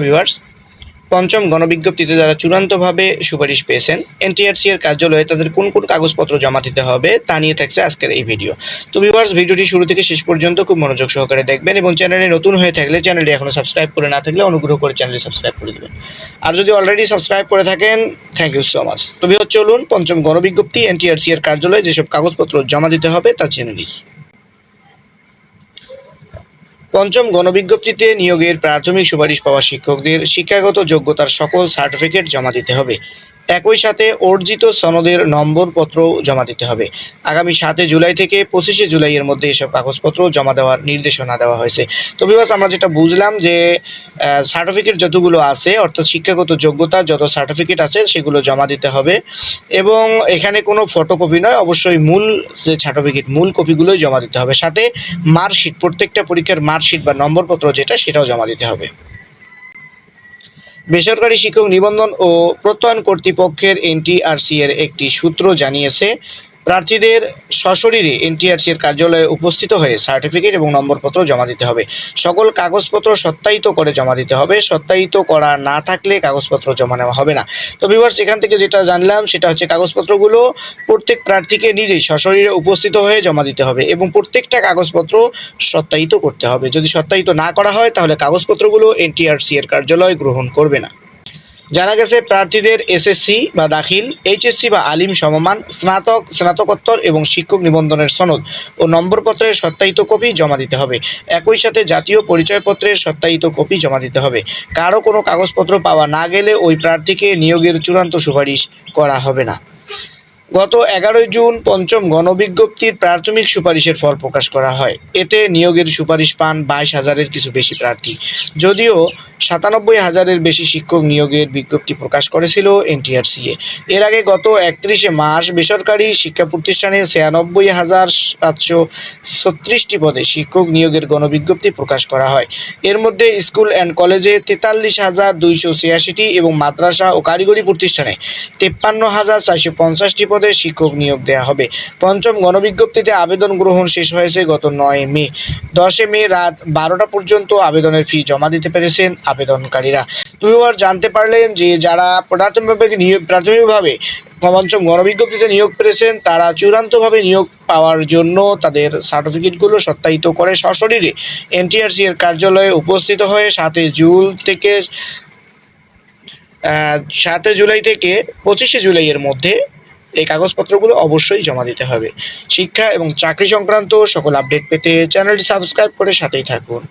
Viewers পঞ্চম গণবিজ্ঞপ্তিতে যারা চূড়ান্তভাবে সুপারিশ পেয়েছেন এনটিআরসি এর কার্যালয়ে তাদের কোন কোন কাগজপত্র জমা দিতে হবে, তা নিয়ে থাকছে আজকের এই ভিডিও তো ভিউয়ার্স ভিডিওটি শুরু থেকে শেষ পর্যন্ত খুব মনোযোগ সহকারে দেখবেন এবং চ্যানেলে নতুন হয়ে থাকলে চ্যানেলটি এখনও সাবস্ক্রাইব করে না থাকলে অনুগ্রহ করে চ্যানেলটি সাবস্ক্রাইব করে দেবেন। আর যদি অলরেডি সাবস্ক্রাইব করে থাকেন থ্যাংক ইউ সো মাচ তো ভিউয়ার চলুন পঞ্চম গণবিজ্ঞপ্তি এনটিআরসি এর কার্যালয়ে যেসব কাগজপত্র জমা দিতে হবে, তা জেনে নিই। পঞ্চম গণবিজ্ঞপ্তিতে নিয়োগের প্রাথমিক সুপারিশ পাওয়া শিক্ষকদের শিক্ষাগত যোগ্যতার সকল সার্টিফিকেট জমা দিতে হবে। একই সাথে অর্জিত সনদের নম্বরপত্র জমা দিতে হবে। আগামী সাতে জুলাই থেকে পঁচিশে জুলাইয়ের মধ্যে এসব কাগজপত্র জমা দেওয়ার নির্দেশনা দেওয়া হয়েছে। তো বিবাস আমরা যেটা বুঝলাম যে সার্টিফিকেট যতগুলো আছে, অর্থাৎ শিক্ষাগত যোগ্যতা যত সার্টিফিকেট আছে, সেগুলো জমা দিতে হবে। এবং এখানে কোনো ফটোকপি নয়, অবশ্যই মূল যে সার্টিফিকেট মূল কপিগুলোই জমা দিতে হবে। সাথে মার্কশিট প্রত্যেকটা পরীক্ষার মার্কশিট বা নম্বরপত্র যেটা, সেটাও জমা দিতে হবে। বেসরকারি শিক্ষক নিবন্ধন ও প্রত্যয়ন কর্তৃপক্ষের এনটিআরসি এর একটি সূত্র জানিয়েছে প্রার্থীদের সশরীরে এনটিআরসি এর কার্যালয়ে উপস্থিত হয়ে সার্টিফিকেট এবং নম্বরপত্র জমা দিতে হবে। সকল কাগজপত্র সত্যায়িত করে জমা দিতে হবে। সত্যায়িত করা না থাকলে কাগজপত্র জমা নেওয়া হবে না। তো বিভার্স এখান থেকে যেটা জানলাম, সেটা হচ্ছে কাগজপত্রগুলো প্রত্যেক প্রার্থীকে নিজেই সশরীরে উপস্থিত হয়ে জমা দিতে হবে এবং প্রত্যেকটা কাগজপত্র সত্যায়িত করতে হবে। যদি সত্যায়িত না করা হয়, তাহলে কাগজপত্রগুলো এনটিআরসি এর কার্যালয় গ্রহণ করবে না। জানা গেছে, প্রার্থীদের এসএসসি বা দাখিল এইচএসসি বা আলিম সমমান, স্নাতক, স্নাতকোত্তর এবং শিক্ষক নিবন্ধনের সনদ ও নম্বরপত্রের সত্যায়িত কপি জমা দিতে হবে। একই সাথে জাতীয় পরিচয়পত্রের সত্যায়িত কপি জমা দিতে হবে। কারও কোনো কাগজপত্র পাওয়া না গেলে ওই প্রার্থীকে নিয়োগের চূড়ান্ত সুপারিশ করা হবে না। গত এগারোই জুন পঞ্চম গণবিজ্ঞপ্তির প্রাথমিক সুপারিশের ফল প্রকাশ করা হয়। এতে নিয়োগের সুপারিশ পান বাইশ হাজারের কিছু বেশি প্রার্থী। যদিও সাতানব্বই হাজারের বেশি শিক্ষক নিয়োগের বিজ্ঞপ্তি প্রকাশ করেছিল এনটিআরসিএ এর আগে গত একত্রিশে মাস বেসরকারি শিক্ষা প্রতিষ্ঠানে ছিয়ানব্বই হাজার সাতশো ছত্রিশটি পদে শিক্ষক নিয়োগের গণবিজ্ঞপ্তি প্রকাশ করা হয়। এর মধ্যে স্কুল অ্যান্ড কলেজে তেতাল্লিশ হাজার দুইশো ছিয়াশিটি এবং মাদ্রাসা ও কারিগরি প্রতিষ্ঠানে তেপ্পান্ন হাজার চারশো পঞ্চাশটি পদে শিক্ষক নিয়োগ দেওয়া হবে। পঞ্চম গণবিজ্ঞপ্তিতে আবেদন গ্রহণ শেষ হয়েছে গত নয় মে। দশে মে রাত বারোটা পর্যন্ত আবেদনের ফি জমা দিতে পেরেছেন আবেদনকারীরা। তুমি আবার জানতে পারলেন যে যারা প্রাথমিকভাবে নিয়োগ, প্রাথমিকভাবে পঞ্চম গণবিজ্ঞপ্তিতে নিয়োগ পেয়েছেন, তারা চূড়ান্তভাবে নিয়োগ পাওয়ার জন্য তাদের সার্টিফিকেটগুলো সত্যায়িত করে সশরীরে এনটিআরসি এর কার্যালয়ে উপস্থিত হয়ে সাতই জুন থেকে সাতই জুলাই থেকে পঁচিশে জুলাইয়ের মধ্যে এই কাগজপত্রগুলো অবশ্যই জমা দিতে হবে। শিক্ষা এবং চাকরি সংক্রান্ত সকল আপডেট পেতে চ্যানেলটি সাবস্ক্রাইব করে সাথেই থাকুন।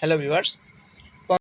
Hello viewers